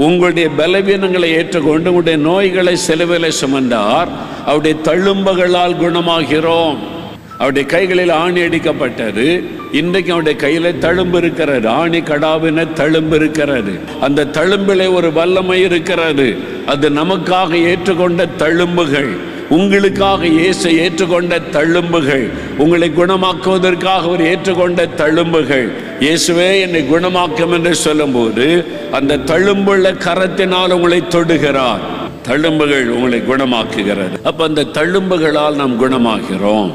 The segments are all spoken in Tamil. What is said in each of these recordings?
உங்களுடைய பலவீனங்களை ஏற்றுக்கொண்டு உங்களுடைய நோய்களை செலவிலை சுமந்தார். அவருடைய தழும்புகளால் குணமாகிறோம். அவருடைய கைகளில் ஆணி அடிக்கப்பட்டது. இன்றைக்கு அவருடைய கையில தழும்பு இருக்கிறது. ஆணி கடாவின தழும்பு இருக்கிறது. அந்த தழும்பிலே ஒரு வல்லமை இருக்கிறது. அது நமக்காக ஏற்றுக்கொண்ட தழும்புகள். உங்களுக்காக இயேசு ஏற்றுக்கொண்ட தழும்புகள். உங்களை குணமாக்குவதற்காக ஒரு ஏற்றுக்கொண்ட தழும்புகள். இயேசுவே என்னை குணமாக்கும் என்று சொல்லும்போது அந்த தழும்புள்ள கரத்தினால் உங்களை தொடுகிறார். தழும்புகள் உங்களை குணமாக்குகிறது. அப்ப அந்த தழும்புகளால் நாம் குணமாகிறோம்.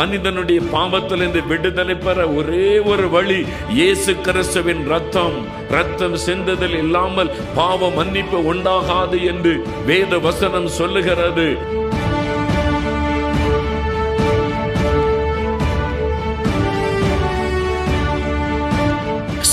மனிதனுடைய பாவத்திலிருந்து விடுதலை பெற ஒரே ஒரு வழி இயேசு கிறிஸ்துவின் ரத்தம். ரத்தம் சிந்ததில் இல்லாமல் பாவ மன்னிப்பு உண்டாகாது என்று வேத வசனம் சொல்லுகிறது.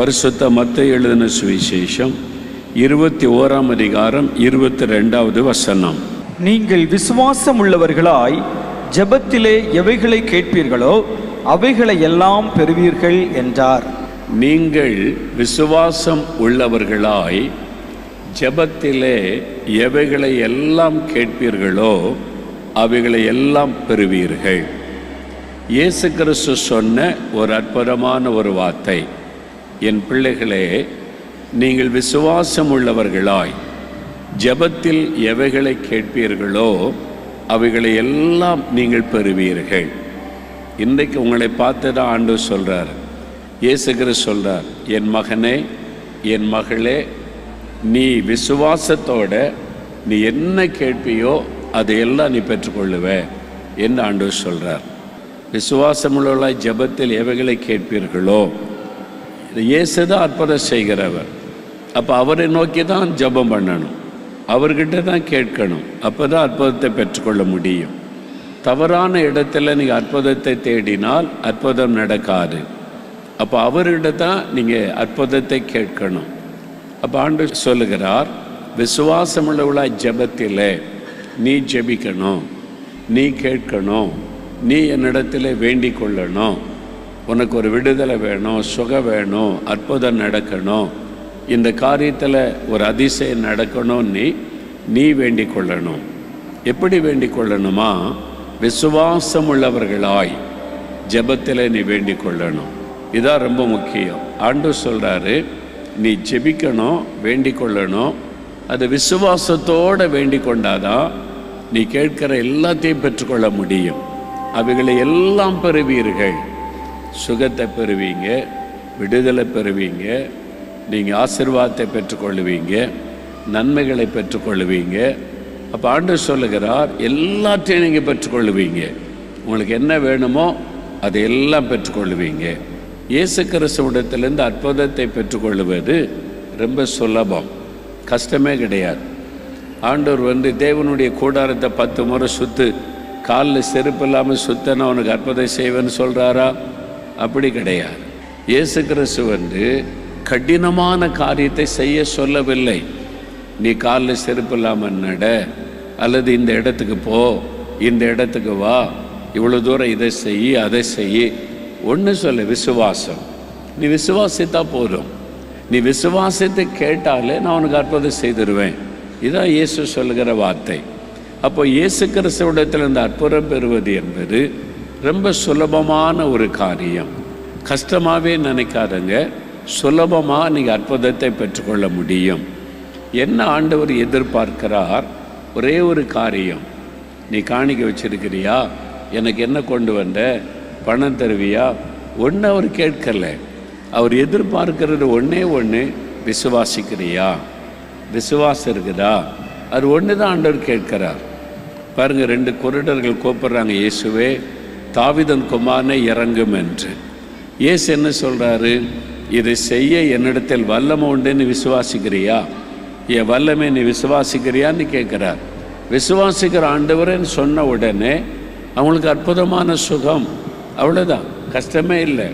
பரிசுத்த மத்த எழுதின சுவிசேஷம் இருபத்தி ஓராம் அதிகாரம் இருபத்தி ரெண்டாவது வசனம். நீங்கள் விசுவாசம் உள்ளவர்களாய் ஜெபத்திலே எவைகளை கேட்பீர்களோ அவைகளை எல்லாம் பெறுவீர்கள் என்றார். நீங்கள் விசுவாசம் உள்ளவர்களாய் ஜெபத்திலே எவைகளை எல்லாம் கேட்பீர்களோ அவைகளை எல்லாம் பெறுவீர்கள். இயேசு கிறிஸ்து சொன்ன ஒரு அற்புதமான ஒரு வார்த்தை. என் பிள்ளைகளே நீங்கள் விசுவாசம் உள்ளவர்களாய் ஜெபத்தில் எவைகளை கேட்பீர்களோ அவைகளை எல்லாம் நீங்கள் பெறுவீர்கள். இன்றைக்கு உங்களை பார்த்து தான் ஆண்டு சொல்கிறார் இயேசுகிற சொல்கிறார் என் மகனே என் மகளே நீ விசுவாசத்தோட நீ என்ன கேட்பியோ அதையெல்லாம் நீ பெற்றுக்கொள்ளுவ என்று ஆண்டு சொல்கிறார் விசுவாசமுள்ள ஜெபத்தில் எவைகளை கேட்பீர்களோ இந்த இயேசு தான் அற்புதம் செய்கிறவர். அப்போ அவரை நோக்கி தான் ஜெபம் பண்ணணும். அவர்கிட்ட தான் கேட்கணும். அப்போ தான் அற்புதத்தை பெற்றுக்கொள்ள முடியும். தவறான இடத்துல நீங்கள் அற்புதத்தை தேடினால் அற்புதம் நடக்காது. அப்போ அவர்கிட்ட தான் நீங்கள் அற்புதத்தை கேட்கணும். அப்போ ஆண்டு சொல்லுகிறார் விசுவாசமுள்ளவளா ஜெபத்தில் நீ ஜெபிக்கணும். நீ கேட்கணும். நீ என்னிடத்தில் வேண்டிக் கொள்ளணும். உனக்கு ஒரு விடுதலை வேணும் சுகம் வேணும் அற்புதம் நடக்கணும். இந்த காரியத்தில் ஒரு அதிசயம் நடக்கணும்னு நீ நீ வேண்டிக் கொள்ளணும். எப்படி வேண்டிக் கொள்ளணுமா? விசுவாசம் உள்ளவர்களாய் ஜெபத்தில் நீ வேண்டிக் கொள்ளணும். இதான் ரொம்ப முக்கியம். ஆண்டு சொல்கிறாரு நீ ஜெபிக்கணும் வேண்டிக் கொள்ளணும். அது விசுவாசத்தோடு வேண்டிக் கொண்டாதான் நீ கேட்கிற எல்லாத்தையும் பெற்றுக்கொள்ள முடியும். அவைகளை எல்லாம் பெறுவீர்கள். சுகத்தை பெறுவீங்க விடுதலை பெறுவீங்க நீங்கள் ஆசிர்வாதத்தை பெற்றுக்கொள்ளுவீங்க நன்மைகளை பெற்றுக்கொள்ளுவீங்க. அப்போ ஆண்டு சொல்லுகிறார் எல்லாத்தையும் நீங்கள் பெற்றுக்கொள்ளுவீங்க. உங்களுக்கு என்ன வேணுமோ அதை எல்லாம் பெற்றுக்கொள்ளுவீங்க. இயேசு கிறிஸ்துவிடத்திலிருந்து அற்புதத்தை பெற்றுக்கொள்ளுவது ரொம்ப சுலபம். கஷ்டமே கிடையாது. ஆண்டவர் வந்து தேவனுடைய கூடாரத்தை பத்து முறை சுத்து காலில் செருப்பு இல்லாமல் சுத்தன உனக்கு அற்புதம் செய்வேன்னு சொல்கிறாரா அப்படி கிடையாது. இயேசு கிறிஸ்து வந்து கடினமான காரியத்தை செய்ய சொல்லவில்லை. நீ காலில் செருப்பு இல்லாமல் நட அல்லது இந்த இடத்துக்கு போ இந்த இடத்துக்கு வா இவ்வளோ தூரம் இதை செய் அதை செய். ஒன்று சொல்ல விசுவாசம். நீ விசுவாசித்தா போதும். நீ விசுவாசத்தை கேட்டாலே நான் உனக்கு அற்புதம் செய்திருவேன். இதான் இயேசு சொல்லுகிற வார்த்தை. அப்போ இயேசு கிறிஸ்துவிடத்தில் இந்த அற்புதம் பெறுவது என்பது ரொம்ப சுலபமான ஒரு காரியம். கஷ்டமாகவே நினைக்காதங்க. சுலபமாக நீங்கள் அற்புதத்தை பெற்றுக்கொள்ள முடியும். என்ன ஆண்டவர் எதிர்பார்க்கிறார்? ஒரே ஒரு காரியம். நீ காணிக்க வச்சிருக்கிறியா? எனக்கு என்ன கொண்டு வந்த? பணம் தருவியா? ஒன்று அவர் கேட்கல. அவர் எதிர்பார்க்கிறது ஒன்றே ஒன்று விசுவாசிக்கிறியா? விசுவாசம் இருக்குதா? அது ஒன்று தான் ஆண்டவர் கேட்கிறார். பாருங்கள் ரெண்டு குருடர்கள் கூப்பிட்றாங்க இயேசுவே தாவிதன் குமாரனை இறங்கும் என்று. ஏசு என்ன சொல்கிறாரு இதை செய்ய என்னிடத்தில் வல்லமை உண்டுன்னு விசுவாசிக்கிறியா? என் வல்லமை நீ விசுவாசிக்கிறியான்னு கேட்குறார். விசுவாசிக்கிற ஆண்டவரேன்னு சொன்ன உடனே அவங்களுக்கு அற்புதமான சுகம். அவ்வளோதான் கஷ்டமே இல்லை.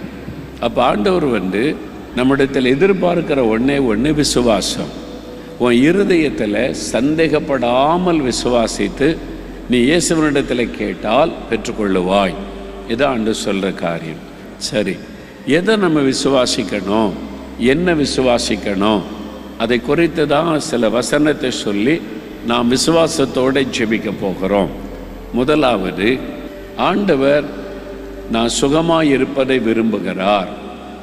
அப்போ ஆண்டவர் வந்து நம்மிடத்தில் எதிர்பார்க்கிற ஒன்றே ஒன்று விசுவாசம். உன் இருதயத்தில் சந்தேகப்படாமல் விசுவாசித்து நீ இயேசுவனிடத்தில் கேட்டால் பெற்றுக்கொள்ளுவாய். இதான் ஆண்டு சொல்கிற காரியம். சரி எதை நம்ம விசுவாசிக்கணும்? என்ன விசுவாசிக்கணும்? அதை குறித்து தான் சில வசனத்தை சொல்லி நாம் விசுவாசத்தோடு ஜெபிக்க போகிறோம். முதலாவது ஆண்டவர் நான் சுகமாக இருப்பதை விரும்புகிறார்.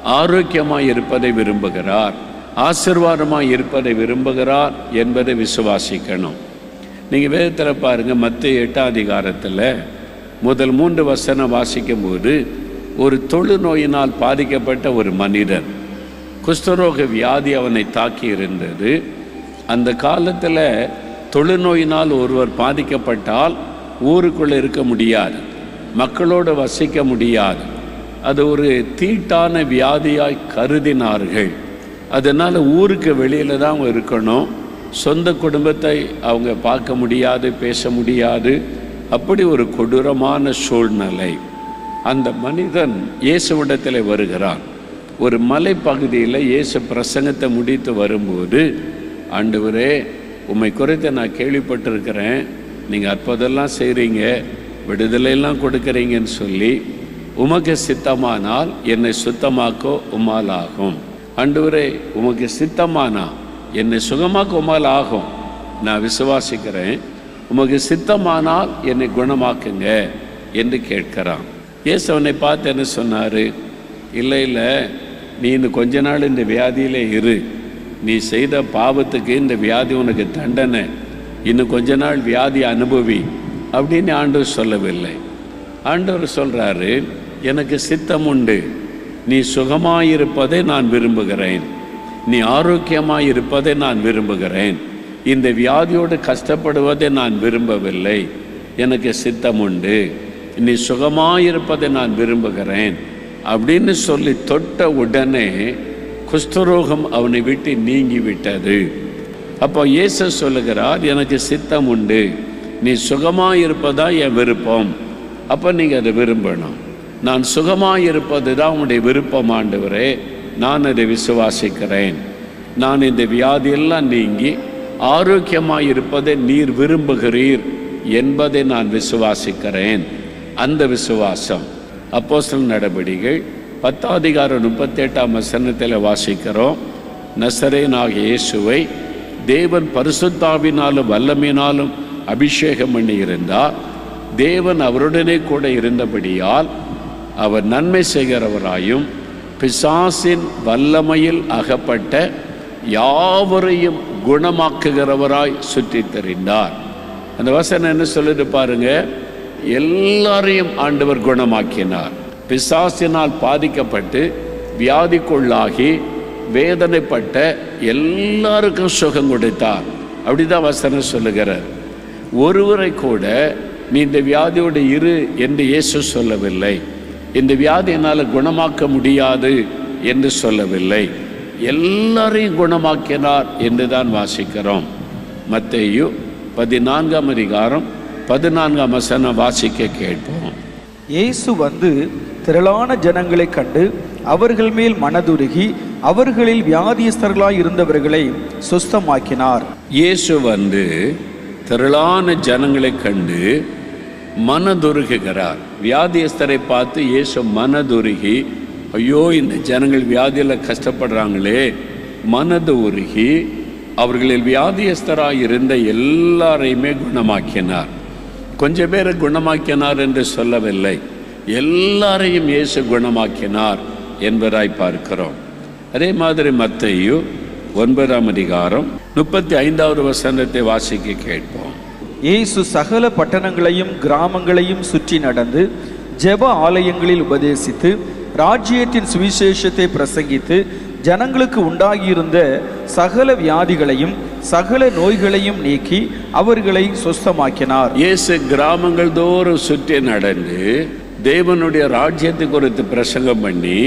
ஆரோக்கியமாக இருப்பதை விரும்புகிறார். ஆசிர்வாதமாக இருப்பதை விரும்புகிறார் என்பதை விசுவாசிக்கணும். நீங்கள் வேதத்தில் பாருங்கள் மத்திய எட்டாம் அதிகாரத்தில் முதல் மூன்று வசனம் வாசிக்கும்போது ஒரு தொழுநோயினால் பாதிக்கப்பட்ட ஒரு மனிதன் குஷ்டரோக வியாதி அவனை தாக்கி இருந்தது அந்த காலத்தில் தொழுநோயினால் ஒருவர் பாதிக்கப்பட்டால் ஊருக்குள்ளே இருக்க முடியாது மக்களோடு வசிக்க முடியாது. அது ஒரு தீட்டான வியாதியாய் கருதினார்கள். அதனால் ஊருக்கு வெளியில் தான் இருக்கணும். சொந்த குடும்பத்தை அவங்க பார்க்க முடியாது பேச முடியாது. அப்படி ஒரு கொடூரமான சூழ்நிலை. அந்த மனிதன் இயேசுவிடத்தில் வருகிறான். ஒரு மலைப்பகுதியில் இயேசு பிரசங்கத்தை முடித்து வரும்போது ஆண்டவரே உம்மை குறித்து நான் கேள்விப்பட்டிருக்கிறேன். நீங்கள் அற்புதெல்லாம் செய்கிறீங்க விடுதலையெல்லாம் கொடுக்குறீங்கன்னு சொல்லி உமக்கு சித்தமானால் என்னை சுத்தமாக்கோ உமால் ஆகும் ஆண்டவரே உமக்கு சித்தமானா? என்னை சுகமாக்க உமால் ஆகும். நான் விசுவாசிக்கிறேன். உமக்கு சித்தமானால் என்னை குணமாக்குங்க என்று கேட்கிறான். இயேசு அவனை பார்த்து என்ன சொன்னார்? இல்லை இல்லை நீ இன்னும் கொஞ்ச நாள் இந்த வியாதியிலே இரு. நீ செய்த பாவத்துக்கு இந்த வியாதி உனக்கு தண்டனை. இன்னும் கொஞ்ச நாள் வியாதி அனுபவி அப்படின்னு ஆண்டவர் சொல்லவில்லை. ஆண்டவர் சொல்கிறாரு எனக்கு சித்தம் உண்டு. நீ சுகமாயிருப்பதை நான் விரும்புகிறேன். நீ ஆரோக்கியமாக இருப்பதை நான் விரும்புகிறேன். இந்த வியாதியோடு கஷ்டப்படுவதை நான் விரும்பவில்லை. எனக்கு சித்தம் உண்டு நீ சுகமாயிருப்பதை நான் விரும்புகிறேன். அப்படின்னு சொல்லி தொட்ட உடனே குஷ்டரோகம் அவனை விட்டு நீங்கி விட்டது அப்போ இயேசு சொல்லுகிறார் எனக்கு சித்தம் உண்டு நீ சுகமாயிருப்பதா என் விருப்பம். அப்போ நீங்கள் அதை விரும்பணும். நான் சுகமாயிருப்பது தான் உன்னுடைய விருப்பம் ஆண்டவரே. நான் அதை விசுவாசிக்கிறேன். நான் இந்த வியாதியெல்லாம் நீங்கி ஆரோக்கியமாக இருப்பதை நீர் விரும்புகிறீர் என்பதை நான் விசுவாசிக்கிறேன். அந்த விசுவாசம் அப்போசல் நடவடிக்கைகள் பத்தாதிகாரம் முப்பத்தெட்டாம் வசனத்தில் வாசிக்கிறோம். நசரேனாக இயேசுவை தேவன் பரிசுத்தாவினாலும் வல்லமினாலும் அபிஷேகம் பண்ணி இருந்தார். தேவன் அவருடனே கூட இருந்தபடியால் அவர் நன்மை செய்கிறவராயும் பிசாசின் வல்லமையில் அகப்பட்ட யாவரையும் குணமாக்குகிறவராய் சுற்றித் தெரிந்தார் அந்த வசனம் என்ன சொல்லிட்டு பாருங்க. எல்லாரையும் ஆண்டவர் குணமாக்கினார். பிசாசினால் பாதிக்கப்பட்டு வியாதிக்குள்ளாகி வேதனைப்பட்ட எல்லாருக்கும் சுகம் கொடுத்தார். அப்படிதான் வசனம் சொல்லுகிறார். ஒருவரை கூட நீ இந்த வியாதியோடு இரு என்று இயேசு சொல்லவில்லை. இந்த வியாதி என்னால் குணமாக்க முடியாது என்று சொல்லவில்லை. எல்லாரையும் குணமாக்கினார் என்று தான் வாசிக்கிறோம். மத்தேயு பதினான்காம் அதிகாரம் பதினான்காம் வசனம் வாசிக்க கேட்போம். இயேசு வந்து திரளான ஜனங்களைக் கண்டு அவர்கள் மேல் மனதுருகி அவர்களில் வியாதியஸ்தர்களாய் இருந்தவர்களை சுஸ்தமாக்கினார். இயேசு வந்து திரளான ஜனங்களைக் கண்டு மனதுருகுகிறார். வியாதியஸ்தரை பார்த்து இயேசு மனதுருகி ஐயோ இந்த ஜனங்கள் வியாதியில் கஷ்டப்படுறாங்களே. மனது உருகி அவர்களில் வியாதியஸ்தராக இருந்த எல்லாரையுமே குணமாக்கினார். கொஞ்சம் பேரை குணமாக்கினார் என்று சொல்லவில்லை. எல்லாரையும் இயேசு குணமாக்கினார் என்பதாய் பார்க்கிறோம். அதே மாதிரி மத்தையு ஒன்பதாம் அதிகாரம் முப்பத்தி ஐந்தாவது வசனத்தை வாசிக்க கேட்போம். இயேசு சகல பட்டணங்களையும் கிராமங்களையும் சுற்றி நடந்து ஜெப ஆலயங்களில் உபதேசித்து ராஜ்யத்தின் சுவிசேஷத்தை பிரசங்கித்து ஜனங்களுக்கு உண்டாகியிருந்த சகல வியாதிகளையும் சகல நோய்களையும் நீக்கி அவர்களை சொஸ்தமாக்கினார். இயேசு கிராமங்கள் தோறும் சுற்றி நடந்து தேவனுடைய ராஜ்யத்தை குறித்து பிரசங்கம் பண்ணி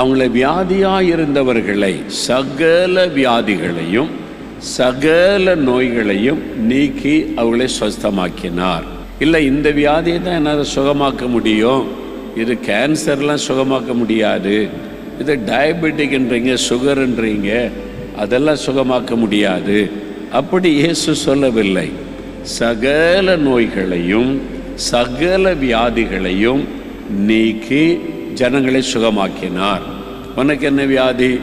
அவங்கள வியாதியாக இருந்தவர்களை சகல வியாதிகளையும் சகல நோய்களையும் நீக்கி அவர்களை சுஸ்தமாக்கினார். இல்லை இந்த வியாதியை தான் என்னால் சுகமாக்க முடியும்? இது கேன்சர்லாம் சுகமாக்க முடியாது. இது டயபெட்டிக்ன்றீங்க சுகருன்றீங்க அதெல்லாம் சுகமாக்க முடியாது. அப்படி இயேசு சொல்லவில்லை. சகல நோய்களையும் சகல வியாதிகளையும் நீக்கி ஜனங்களை சுகமாக்கினார். உனக்கு என்ன வியாதி?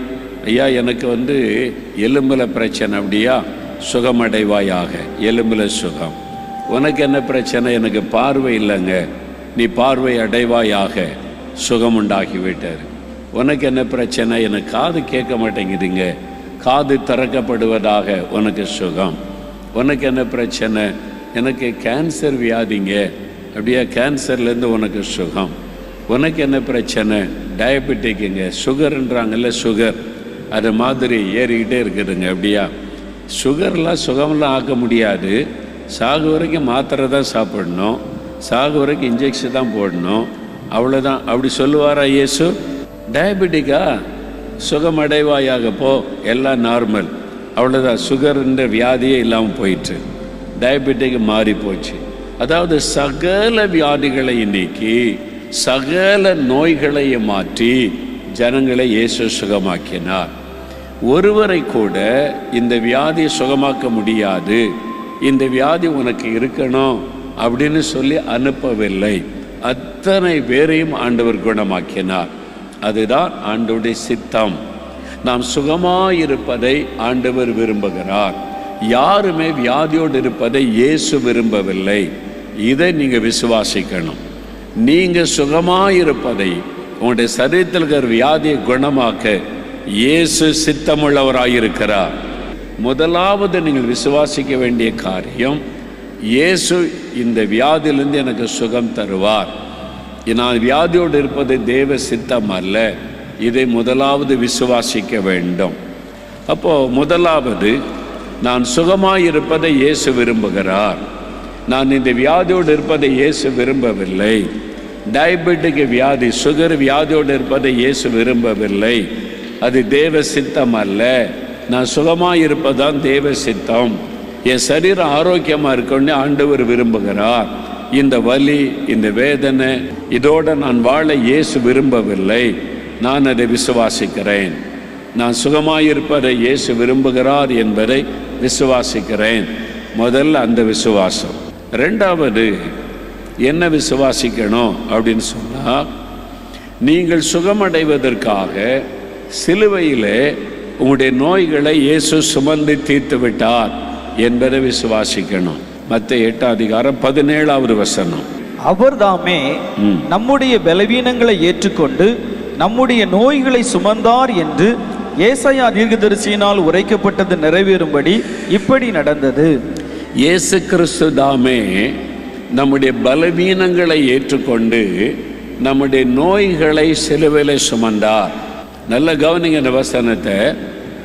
ஐயா எனக்கு வந்து எலும்பில் பிரச்சனை அப்படியா? சுகமடைவாயாக எலும்பில் சுகம். உனக்கு என்ன பிரச்சனை? எனக்கு பார்வை இல்லைங்க. நீ பார்வை அடைவாயாக சுகம் உண்டாகி விட்டார் உனக்கு என்ன பிரச்சனை? எனக்கு காது கேட்க மாட்டேங்குதுங்க. காது திறக்கப்படுவதாக உனக்கு சுகம். உனக்கு என்ன பிரச்சனை? எனக்கு கேன்சர் வியாதிங்க. அப்படியே? கேன்சர்லேருந்து உனக்கு சுகம். உனக்கு என்ன பிரச்சனை? டயபெட்டிக்குங்க சுகர்ன்றாங்கல்ல சுகர் அது மாதிரி ஏறிக்கிட்டே இருக்குதுங்க. அப்படியா? சுகர்லாம் சுகம்லாம் ஆக்க முடியாது. சாகு வரைக்கும் மாத்திரை தான் சாப்பிடணும். சாகுவரைக்கும் இன்ஜெக்ஷன் தான் போடணும். அவ்வளோதான் அப்படி சொல்லுவாரா இயேசு? டயபெட்டிக்கா சுகமடைவாயாக போ. எல்லாம் நார்மல் அவ்வளோதான் சுகர்ன்ற வியாதியே இல்லாமல் போயிட்டு டயபெட்டிக் மாறி போச்சு. அதாவது சகல வியாதிகளை நீக்கி சகல நோய்களையும் மாற்றி ஜனங்களை இயேசு சுகமாக்கினார். ஒருவரை கூட இந்த வியாதியை சுகமாக்க முடியாது. இந்த வியாதி உனக்கு இருக்கணும். அப்படின்னு சொல்லி அனுப்பவில்லை. அத்தனை பேரையும் ஆண்டவர் குணமாக்கினார். அதுதான் ஆண்டவருடைய சித்தம். நாம் சுகமாயிருப்பதை ஆண்டவர் விரும்புகிறார். யாருமே வியாதியோடு இருப்பதை இயேசு விரும்பவில்லை. இதை நீங்கள் விசுவாசிக்கணும். நீங்கள் சுகமாயிருப்பதை உங்களுடைய சரீரத்தில் இருக்கிற வியாதியை குணமாக்க இயேசு சித்தமுள்ளவராயிருக்கிறார். முதலாவது நீங்கள் விசுவாசிக்க வேண்டிய காரியம் இயேசு இந்த வியாதியிலிருந்து எனக்கு சுகம் தருவார். நான் வியாதியோடு இருப்பது தேவ சித்தம் அல்ல. இதை முதலாவது விசுவாசிக்க வேண்டும். அப்போது முதலாவது நான் சுகமாக இருப்பதை இயேசு விரும்புகிறார். நான் இந்த வியாதியோடு இருப்பதை இயேசு விரும்பவில்லை. டயபெட்டிக் வியாதி சுகர் வியாதியோடு இருப்பதை இயேசு விரும்பவில்லை. அது தேவ சித்தம் அல்ல. நான் சுகமாக இருப்பதுதான் தேவ சித்தம். என் சரீரம் ஆரோக்கியமாக இருக்கணும்னு ஆண்டவர் விரும்புகிறார். இந்த வலி இந்த வேதனை இதோட நான் வாழ இயேசு விரும்பவில்லை. நான் அதை விசுவாசிக்கிறேன். நான் சுகமாயிருப்பதை இயேசு விரும்புகிறார் என்பதை விசுவாசிக்கிறேன். முதல்ல அந்த விசுவாசம். ரெண்டாவது என்ன விசுவாசிக்கணும் அப்படின்னு சொன்னால் நீங்கள் சுகமடைவதற்காக சிலுவையிலே உங்களுடைய நோய்களை இயேசு சுமந்து தீர்த்து விட்டார் என்பதை விசுவாசிக்கணும். மற்ற எட்டாம் அதிகாரம் பதினேழாவது வசனம். அவர்தாமே ம். நம்முடைய பலவீனங்களை ஏற்றுக்கொண்டு நம்முடைய நோய்களை சுமந்தார் என்று ஏசாயா தீர்க்கதரிசியினால் உரைக்கப்பட்டது நிறைவேறும்படி இப்படி நடந்தது. இயேசு கிறிஸ்து தாமே நம்முடைய பலவீனங்களை ஏற்றுக்கொண்டு நம்முடைய நோய்களை சிலுவையில் சுமந்தார். நல்ல கவனிங்க இந்த வசனத்தை.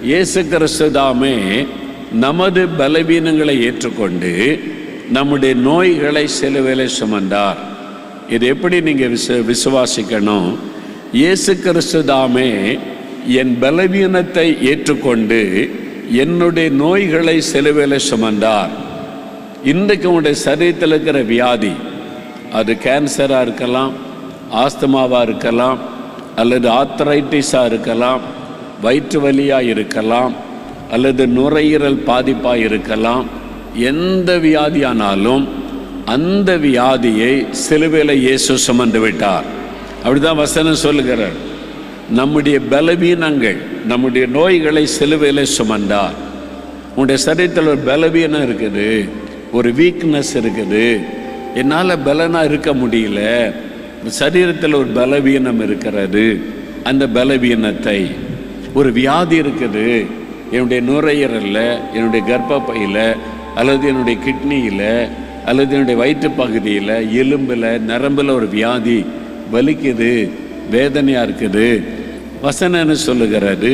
இயேசு கிறிஸ்து தாமே நமது பலவீனங்களை ஏற்றுக்கொண்டு நம்முடைய நோய்களை சிலுவையில் சுமந்தார். இது எப்படி நீங்கள் விசு விசுவாசிக்கணும்? இயேசு கிறிஸ்து தாமே என் பலவீனத்தை ஏற்றுக்கொண்டு என்னுடைய நோய்களை சிலுவையில் சுமந்தார். இன்றைக்கு உங்களுடைய சரீரத்தில் இருக்கிற வியாதி அது கேன்சராக இருக்கலாம் ஆஸ்துமாவாக இருக்கலாம் அல்லது ஆத்திரைட்டிஸாக இருக்கலாம் வயிற்று வலியாக இருக்கலாம் அல்லது நுரையீரல் பாதிப்பாக இருக்கலாம். எந்த வியாதியானாலும் அந்த வியாதியை சிலுவையில் இயேசு சுமந்து விட்டார். அப்படிதான் வசனம் சொல்லுகிறார். நம்முடைய பலவீனங்கள் நம்முடைய நோய்களை சிலுவையில் சுமந்தார். உன்னுடைய சரீரத்தில் ஒரு பலவீனம் இருக்குது ஒரு வீக்னஸ் இருக்குது. என்னால் பலனாக இருக்க முடியல. சரீரத்தில் ஒரு பலவீனம் இருக்கிறது. அந்த பலவீனத்தை ஒரு வியாதி இருக்குது. என்னுடைய நுரையீரலில் என்னுடைய கர்ப்பப்பையில் அல்லது என்னுடைய கிட்னியில் அல்லது என்னுடைய வயிற்று பகுதியில் எலும்பில் நரம்பில் ஒரு வியாதி வலிக்குது வேதனையாக இருக்குது. வசனன்னு சொல்லுகிறது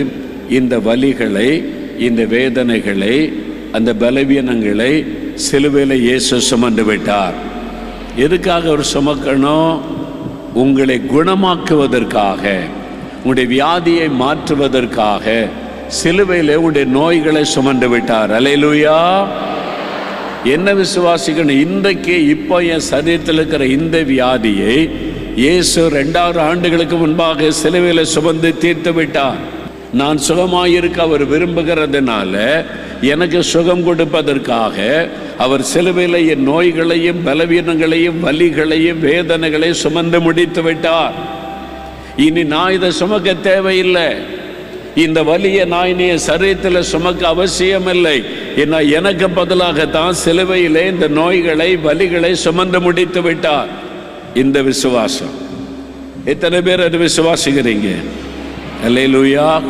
இந்த வலிகளை இந்த வேதனைகளை அந்த பலவீனங்களை சிலுவையில் இயேசு சுமந்து விட்டார். எதுக்காக அவர் சுமக்கணும்? உங்களை குணமாக்குவதற்காக உங்களுடைய வியாதியை மாற்றுவதற்காக சிலுவையில் உடைய நோய்களை சுமந்து விட்டார். அலையலூயா என்ன விசுவாசிக்கணும் இன்றைக்கு இப்போ என் சரீரத்தில் இருக்கிற இந்த வியாதியை இயேசு ரெண்டாயிரம் ஆண்டுகளுக்கு முன்பாக சிலுவையில் சுமந்து தீர்த்து விட்டார். நான் சுகமாயிருக்க அவர் விரும்புகிறதுனால எனக்கு சுகம் கொடுப்பதற்காக அவர் சிலுவையில் என் நோய்களையும் பலவீனங்களையும் வலிகளையும் வேதனைகளையும் சுமந்து முடித்து விட்டார். இனி நான் இதை சுமக்க தேவையில்லை. இந்த வலியை நான் இனி சரீரத்தில் சுமக்க அவசியமில்லை. ஏன்னா எனக்கு பதிலாக தான் சிலுவையிலே இந்த நோய்களை வலிகளை சுமந்து முடித்து விட்டார். இந்த விசுவாசம். எத்தனை பேர் அது விசுவாசிக்கிறீங்க? அல்லேலூயா.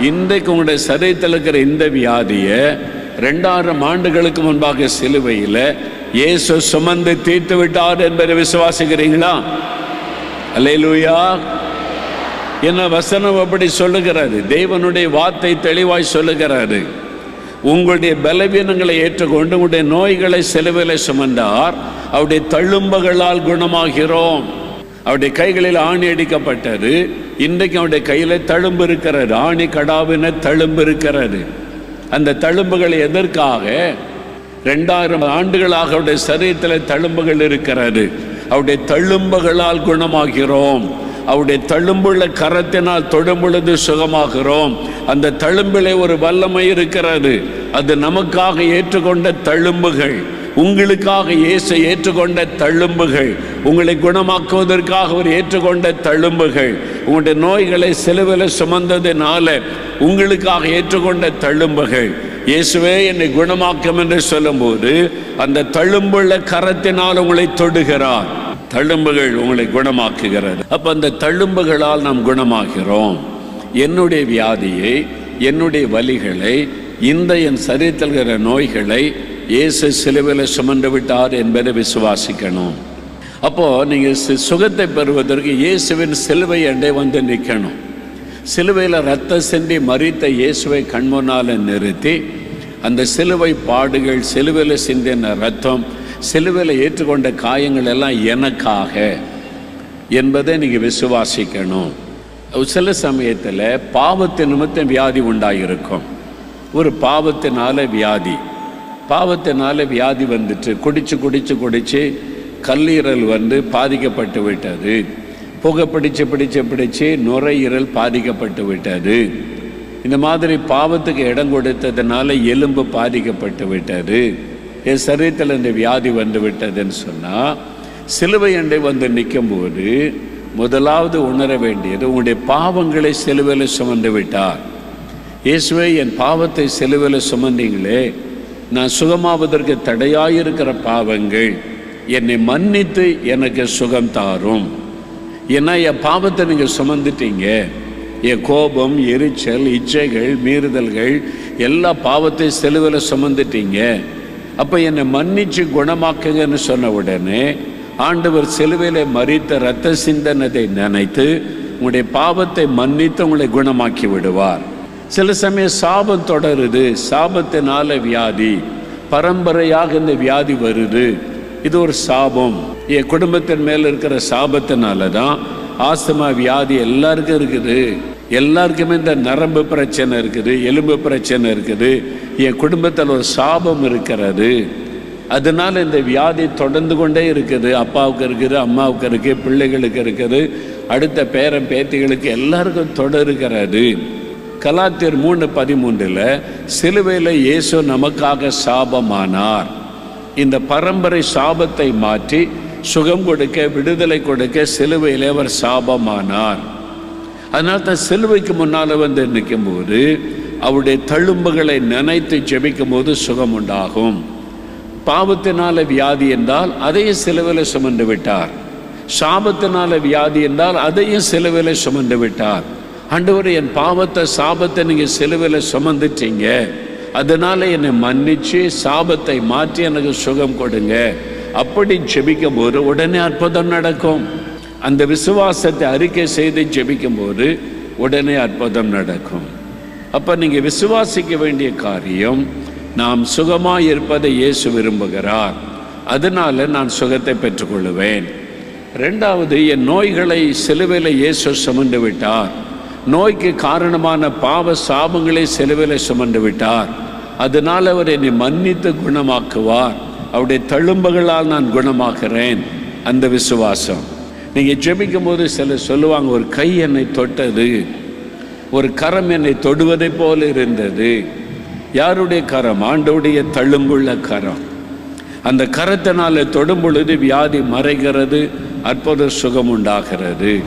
இன்றைக்கு உங்களுடைய சரீரத்தில் இருக்கிற இந்த வியாதியை ரெண்டாயிரம் ஆண்டுகளுக்கு முன்பாக சிலுவையில் இயேசு சுமந்து தீர்த்து விட்டார் என்பதை விசுவாசிக்கிறீங்களா? அல்லேலூயா. என்ன வசனம் அப்படி சொல்லுகிறாரு? தேவனுடைய வார்த்தை தெளிவாய் சொல்லுகிறாரு. உங்களுடைய பலவீனங்களை ஏற்றுக்கொண்டு உங்களுடைய நோய்களை செலவில் சுமந்தார். அவருடைய தழும்புகளால் குணமாகிறோம். அவருடைய கைகளில் ஆணி அடிக்கப்பட்டது. இன்றைக்கு அவருடைய கையில் தழும்பு இருக்கிறது. ஆணி கடாவின தழும்பு இருக்கிறது. அந்த தழும்புகள் எதற்காக? ரெண்டாயிரம் ஆண்டுகளாக அவருடைய சரீரத்தில் தழும்புகள் இருக்கிறது. அவருடைய தழும்புகளால் குணமாகிறோம். அவருடைய தழும்புள்ள கரத்தினால் தொடும் பொழுது சுகமாகிறோம். அந்த தழும்பிலே ஒரு வல்லமை இருக்கிறது. அது நமக்காக ஏற்றுக்கொண்ட தழும்புகள். உங்களுக்காக இயேசு ஏற்றுக்கொண்ட தழும்புகள். உங்களை குணமாக்குவதற்காக அவர் ஏற்றுக்கொண்ட தழும்புகள். உங்களுடைய நோய்களை செலவில் சுமந்ததினால உங்களுக்காக ஏற்றுக்கொண்ட தழும்புகள். இயேசுவே என்னை குணமாக்கும் என்று சொல்லும்போது அந்த தழும்புள்ள கரத்தினால் உங்களை தொடுகிறார். தழும்புகள் உங்களை குணமாக்குகிறது. அப்ப அந்த தழும்புகளால் நாம் குணமாகிறோம். என்னுடைய வியாதியை என்னுடைய வலிகளை இந்த என் சரீரத்தில் நோய்களை இயேசு சிலுவையில் சுமந்து விட்டார் என்பதை விசுவாசிக்கணும். அப்போ நீங்க சுகத்தை பெறுவதற்கு இயேசுவின் சிலுவை அண்டை வந்து நிற்கணும். சிலுவையில் ரத்த சிந்தி மறித்த இயேசுவை கண்முன்னால் நிறுத்தி அந்த சிலுவை பாடுகள் சிலுவையில் சிந்தின ரத்தம் சிலுவையில் ஏற்றுக்கொண்ட காயங்கள் எல்லாம் எனக்காக என்பதை நீங்கள் விசுவாசிக்கணும். சில சமயத்தில் பாவத்து நிமித்தம் வியாதி உண்டாயிருக்கும். ஒரு பாவத்தினால வியாதி. பாவத்தினால வியாதி வந்துட்டு குடிச்சு குடிச்சு குடிச்சு கல்லீரல் வந்து பாதிக்கப்பட்டு விட்டது. புகை பிடிச்சு பிடிச்சு பிடிச்சு நுரையீரல் பாதிக்கப்பட்டு விட்டது. இந்த மாதிரி பாவத்துக்கு இடம் கொடுத்ததுனால எலும்பு பாதிக்கப்பட்டு விட்டது. என் சரீரத்தில் இந்த வியாதி வந்து விட்டதுன்னு சொன்னால் சிலுவை அண்டை வந்து நிற்கும்போது முதலாவது உணர வேண்டியது உங்களுடைய பாவங்களை சிலுவையில் சுமந்து விட்டார். இயேசுவை என் பாவத்தை சிலுவையில் சுமந்தீங்களே நான் சுகமாவதற்கு தடையாயிருக்கிற பாவங்கள் என்னை மன்னித்து எனக்கு சுகம் தாரும். ஏன்னா என் பாவத்தை நீங்கள் சுமந்துட்டீங்க. என் கோபம் எரிச்சல் இச்சைகள் மீறுதல்கள் எல்லா பாவத்தை செலுவில் சுமந்துட்டீங்க. அப்போ என்னை மன்னிச்சு குணமாக்குங்கன்னு சொன்ன உடனே ஆண்டவர் சிலுவையில் மறித்த இரத்த சிந்தனத்தை நினைத்து உங்களுடைய பாவத்தை மன்னித்து உங்களை குணமாக்கி விடுவார். சில சமயம் சாபம் தொடருது சாபத்தினால வியாதி பரம்பரையாக இந்த வியாதி வருது. இது ஒரு சாபம். என் குடும்பத்தின் மேலே இருக்கிற சாபத்தினால தான் ஆஸ்துமா வியாதி எல்லாருக்கும் இருக்குது. எல்லாருக்குமே இந்த நரம்பு பிரச்சனை இருக்குது எலும்பு பிரச்சனை இருக்குது. என் குடும்பத்தில் ஒரு சாபம் இருக்கிறது. அதனால் இந்த வியாதி தொடர்ந்து கொண்டே இருக்குது. அப்பாவுக்கு இருக்குது அம்மாவுக்கு இருக்குது பிள்ளைகளுக்கு இருக்குது. அடுத்த பேரன் பேத்திகளுக்கு எல்லாருக்கும் தொடருகிறது கலாத்தியர் மூணு பதிமூன்றில் சிலுவையில் இயேசு நமக்காக சாபமானார். இந்த பரம்பரை சாபத்தை மாற்றி சுகம் கொடுக்க விடுதலை கொடுக்க சிலுவையில் அவர் சாபமானார். அதனால தான் சிலுவைக்கு முன்னால் வந்து நிற்கும்போது அவருடைய தழும்புகளை நினைத்து ஜெபிக்கும் போது சுகம் உண்டாகும் பாவத்தினால வியாதி என்றால் அதையும் சிலுவையில் சுமந்து விட்டார். சாபத்தினால வியாதி என்றால் அதையும் சிலுவையில் சுமந்து விட்டார். ஆண்டவர் என் பாவத்தை சாபத்தை நீங்கள் சிலுவையில் சுமந்துட்டீங்க. அதனால என்னை மன்னிச்சு சாபத்தை மாற்றி எனக்கு சுகம் கொடுங்க. அப்படி ஜெபிக்கும் போது உடனே அற்புதம் நடக்கும். அந்த விசுவாசத்தை அறிக்கை செய்து ஜெபிக்கும் போது உடனே அற்புதம் நடக்கும். அப்போ நீங்கள் விசுவாசிக்க வேண்டிய காரியம் நாம் சுகமாக இருப்பதை இயேசு விரும்புகிறார். அதனால நான் சுகத்தை பெற்றுக்கொள்ளுவேன். ரெண்டாவது என் நோய்களை சிலுவையில் இயேசு சுமந்து விட்டார். நோய்க்கு காரணமான பாவ சாபங்களை சிலுவையில் சுமந்து விட்டார். அதனால் அவர் என்னை மன்னித்து குணமாக்குவார். அவருடைய தழும்புகளால் நான் குணமாக்குறேன். அந்த விசுவாசம். நீங்கள் ஜெபிக்கும் போது சிலர் சொல்லுவாங்க ஒரு கை என்னை தொட்டது ஒரு கரம் என்னை தொடுவதைப் போல இருந்தது. யாருடைய கரம்? ஆண்டவுடைய தழும்புள்ள கரம். அந்த கரத்தினால தொடும் பொழுது வியாதி மறைகிறது அற்புத சுகம் உண்டாகிறது.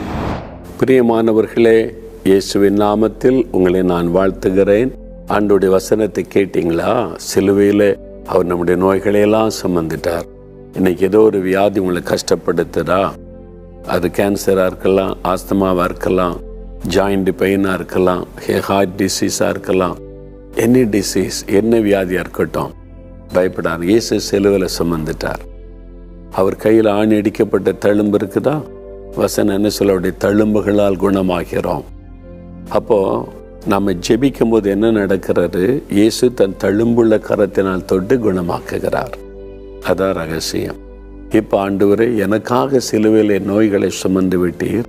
பிரியமானவர்களே இயேசுவின் நாமத்தில் உங்களை நான் வாழ்த்துகிறேன். ஆண்டுடைய வசனத்தை கேட்டீங்களா? சிலுவையில் அவர் நம்முடைய நோய்களையெல்லாம் சுமந்துட்டார். இன்னைக்கு ஏதோ ஒரு வியாதி உங்களை கஷ்டப்படுத்துதா அது கேன்சராக இருக்கலாம் ஆஸ்தமாவாக இருக்கலாம் ஜாயிண்ட் பெயினாக இருக்கலாம் ஹார்ட் டிசீஸாக இருக்கலாம் எனி டிசீஸ் என்ன வியாதியாக இருக்கட்டும் பயப்படாது. இயேசு செலுவில் சுமந்துட்டார். அவர் கையில் ஆணி அடிக்கப்பட்ட தழும்பு இருக்குதா? வசன என்ன சொல்ல அவருடைய தழும்புகளால் குணமாகிறோம். அப்போது நம்ம ஜெபிக்கும் போது என்ன நடக்கிறது? இயேசு தன் தழும்புள்ள கரத்தினால் தொட்டு குணமாக்குகிறார். அதான் ரகசியம். இப்போ ஆண்டவரே எனக்காக சிலுவையில் என் நோய்களை சுமந்து விட்டீர்.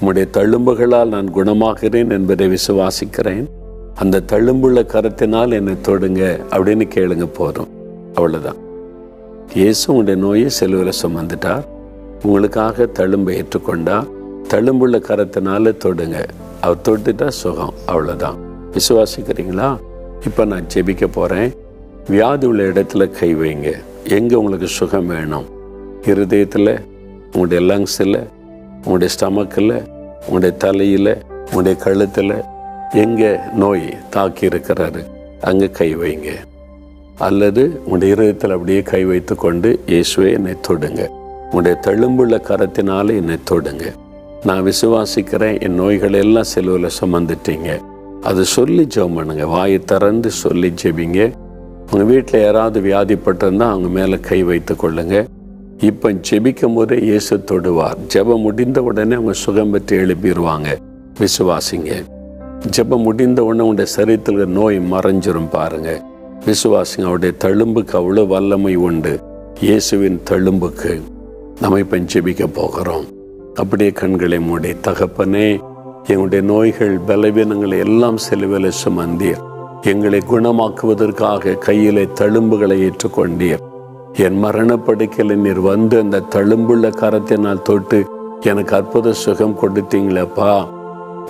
உம்முடைய தழும்புகளால் நான் குணமாகிறேன் என்பதை விசுவாசிக்கிறேன். அந்த தழும்புள்ள கரத்தினால் என்னை தொடுங்க அப்படின்னு கேளுங்க போதும். அவ்வளவுதான். இயேசு உங்களுடைய நோயை சிலுவையில் சுமந்துட்டார். உங்களுக்காக தழும்பை ஏற்றுக்கொண்டார். தழும்புள்ள கரத்தினால தொடுங்க. அவர் தொட்டுட்டா சுகம். அவ்வளவுதான். விசுவாசிக்கிறீங்களா? இப்போ நான் ஜெபிக்க போறேன். வியாதி உள்ள இடத்துல கை வைங்க. எங்க உங்களுக்கு சுகம் வேணும்? இருதயத்தில் உங்களுடைய லங்ஸில் உங்களுடைய ஸ்டமக்கில் உங்களுடைய தலையில் உங்களுடைய கழுத்தில் எங்கே நோய் தாக்கி இருக்கிறாரு அங்கே கை வைங்க. அல்லது உங்களுடைய இருதயத்தில் அப்படியே கை வைத்து கொண்டு இயேசுவை என்னை தொடுங்க. உங்களுடைய தெலும்புள்ள கரத்தினால என்னை தொடுங்க. நான் விசுவாசிக்கிறேன் என் நோய்கள் எல்லாம் செலவில் சுமந்துட்டீங்க. அது சொல்லி ஜெபம் பண்ணுங்க. வாயை திறந்து சொல்லி ஜெபிங்க. உங்கள் வீட்டில் யாராவது வியாதிப்பட்டிருந்தா அவங்க மேலே கை வைத்து கொள்ளுங்கள் இப்போ ஜெபிக்கும் போதே இயேசு தொடுவார். ஜெபம் முடிந்த உடனே அவங்க சுகம் பெற்று எழுப்பிடுவாங்க விசுவாசிங்க. ஜெபம் முடிந்த உடனே உங்களுடைய சரீரத்தில் நோய் மறைஞ்சிரும் பாருங்க. விசுவாசிங்க அவருடைய தழும்புக்கு அவ்வளோ வல்லமை உண்டு. இயேசுவின் தழும்புக்கு நம்ம இப்போ ஜெபிக்க போகிறோம். அப்படியே கண்களை மூடி தகப்பனே எங்களுடைய நோய்கள் பலவீனங்களை எல்லாம் செலுவில சுமந்தீர். எங்களை குணமாக்குவதற்காக கையிலே தழும்புகளை ஏற்றுக்கொண்டீர். என் மரணப்படுக்கையில் நீர் வந்து அந்த தழும்புள்ள கரத்தை நான் தொட்டு எனக்கு அற்புத சுகம் கொடுத்தீங்களப்பா.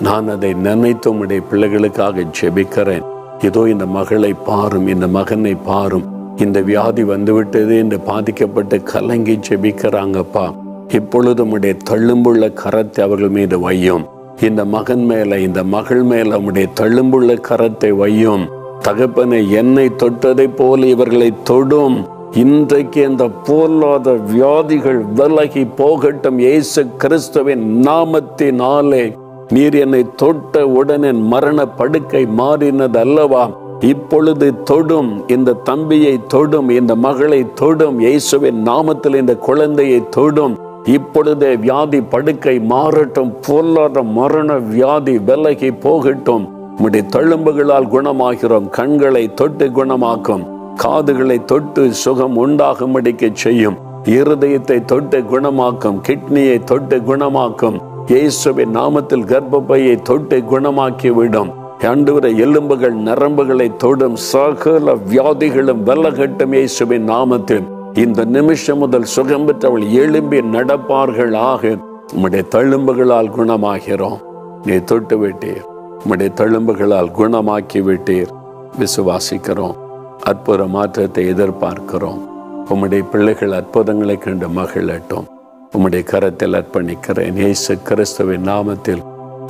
நான் அதை நினைத்து உடைய பிள்ளைகளுக்காக ஜெபிக்கிறேன். இதோ இந்த மகளை பாரும் இந்த மகனை பாரும். இந்த வியாதி வந்துவிட்டது என்று பாதிக்கப்பட்டு கலங்கி ஜெபிக்கிறாங்கப்பா. இப்பொழுது உடைய தள்ளும்புள்ள கரத்தை அவர்கள் மீது வையும். இந்த மகன் மேல இந்த மகள் மேல உடைய தள்ளும்புள்ள கரத்தை வையும். தகப்பனை என்னை தொட்டதை போல இவர்களை தொடும். இன்றைக்கு இந்த பொருளாத வியாதிகள் விலகி போகட்டும் இயேசு கிறிஸ்துவின் நாமத்தினாலே. நீர் என்னை தொட்ட உடனே மரண படுக்கை மாறினது அல்லவா இப்பொழுது தொடும் இந்த தம்பியை தொடும் இந்த மகளை தொடும் இயேசுவின் நாமத்தில் இந்த குழந்தையை தொடும். இப்பொழுதே வியாதி படுக்கை மாறட்டும் பொருளாத மரண வியாதி விலகி போகட்டும். உம்முடைய தழும்புகளால் குணமாகிறோம் கண்களை தொட்டு குணமாக்கும். காதுகளை தொட்டு சுகம் உண்டாகும்படிக்க செய்யும். இருதயத்தை தொட்டு குணமாக்கும் கிட்னியை தொட்டு குணமாக்கும். இயேசுவின் நாமத்தில் கர்ப்பப்பையை தொட்டு குணமாக்கி விடும் ஆண்டவரை எலும்புகள் நரம்புகளை தொடும் சகல வியாதிகளும் வெல்லகட்டும் இயேசுவின் நாமத்தில். இந்த நிமிஷம் முதல் சுகம் பெற்றவள் எழும்பி நடப்பார்கள். ஆக உம்முடைய தழும்புகளால் குணமாகிறோம். நீ தொட்டு விட்டீர் உம்முடைய தழும்புகளால் குணமாக்கி விட்டீர் விசுவாசிக்கிறோம். அற்புத மாற்றத்தை எதிர்பார்க்கிறோம். உம்முடைய பிள்ளைகள் அற்புதங்களை கண்டு மகிழட்டும். உம்முடைய கரத்தில் அர்ப்பணிக்கிறேன். இயேசு கிறிஸ்துவின் நாமத்தில்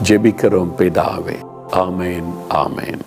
ஜெபிக்கிறோம் பிதாவே. ஆமேன் ஆமேன்.